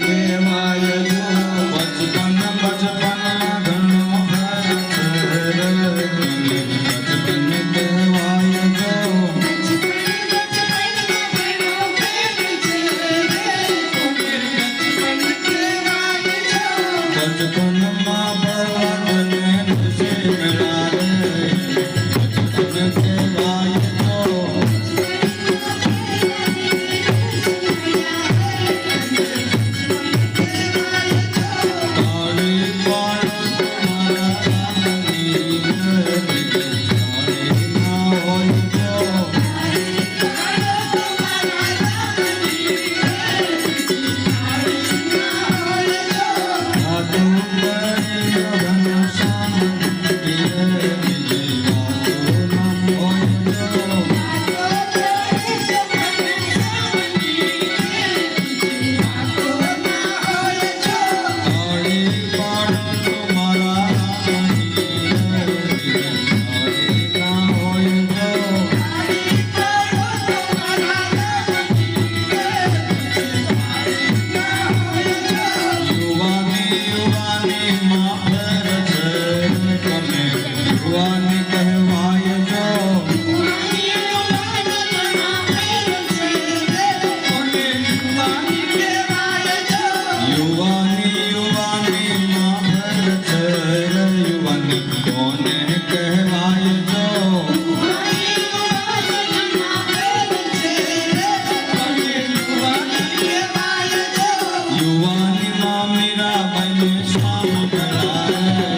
કેવાય યુવાની માં મીરા બને શ્યામ કલા